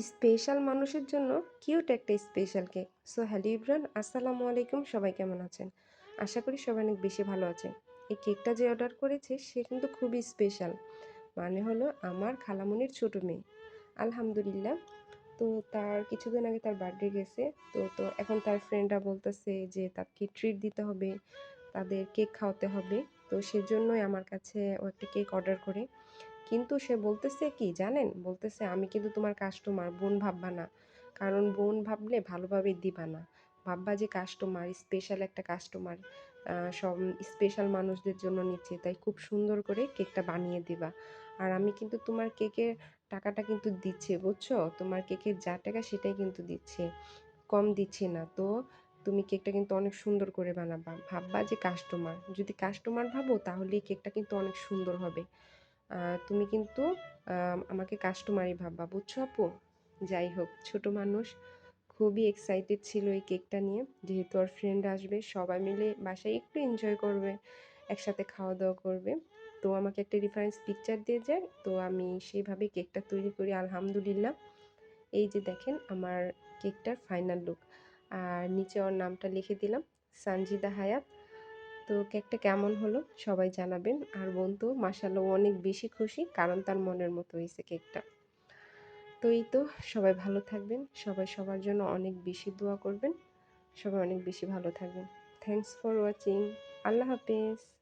Special মানুষের জন্য cute একটা special cake. So hello Ibran, আসসালামু আলাইকুম, সবাই কেমন আছেন? আশা করি সবাই অনেক বেশি ভালো আছেন। এই কেকটা যে অর্ডার করেছে, সে কিন্তু খুবই স্পেশাল। মানে হলো আমার খালামনির ছোট মেয়ে। আলহামদুলিল্লাহ। তো তার কিছুদিন আগে তার বার্থডে গেছে। তো তো এখন তার ফ্রেন্ডরা বলতেছে যে তাকে ট্রিট দিতে হবে, তাদের কেক খাওয়াতে হবে। তো সেজন্যই আমার কাছে ও একটা কেক অর্ডার করে। কিন্তু সে বলতেছে কি জানেন? বলতেছে আমি কিন্তু তোমার কাস্টমার বোন ভাববা না। কারণ বোন ভাবলে ভালোভাবে দিবা না। ভাববা যে কাস্টমার স্পেশাল একটা কাস্টমার সব স্পেশাল মানুষদের জন্য নিচ্ছে। তাই খুব সুন্দর করে কেকটা বানিয়ে দিবা। আর আমি কিন্তু তোমার কেকের টাকাটা কিন্তু দিচ্ছে, বুঝছ? তোমার কেকের যা টাকা সেটাই কিন্তু দিচ্ছে। কম দিচ্ছি না। তো তুমি কেকটা কিন্তু অনেক সুন্দর করে বানাবা। ভাববা যে কাস্টমার যদি কাস্টমার ভাবো তাহলে কেকটা কিন্তু অনেক সুন্দর হবে। তুমি কিন্তু আমাকে কাস্টমারই ভাববা। বুঝছ আপু? যাই হোক, ছোট মানুষ। খুবই এক্সাইটেড ছিল এই কেকটা নিয়ে। যেহেতু ওর ফ্রেন্ড আসবে, সবাই মিলে বাসায় একটু এনজয় করবে, একসাথে খাওয়া দাওয়া করবে। তো আমাকে একটা রেফারেন্স পিকচার দিয়ে যায়। তো আমি সেইভাবে কেকটা তৈরি করি, আলহামদুলিল্লাহ। এই যে দেখেন, আমার কেকটার ফাইনাল লুক আর নিচে ওর নামটা লিখে দিলাম, সানজিদা হায়াত। তো কেকটা কেমন হলো সবাই জানাবেন। আর বন্ধু মাসাল্লাহ অনেক বেশি খুশি, কারণ তার মনের মতো হয়েছে কেকটা। তো এই তো, সবাই ভালো থাকবেন, সবাই সবার জন্য অনেক বেশি দোয়া করবেন, সবাই অনেক বেশি ভালো থাকবেন। থ্যাংকস ফর ওয়াচিং আল্লাহ হাফিজ।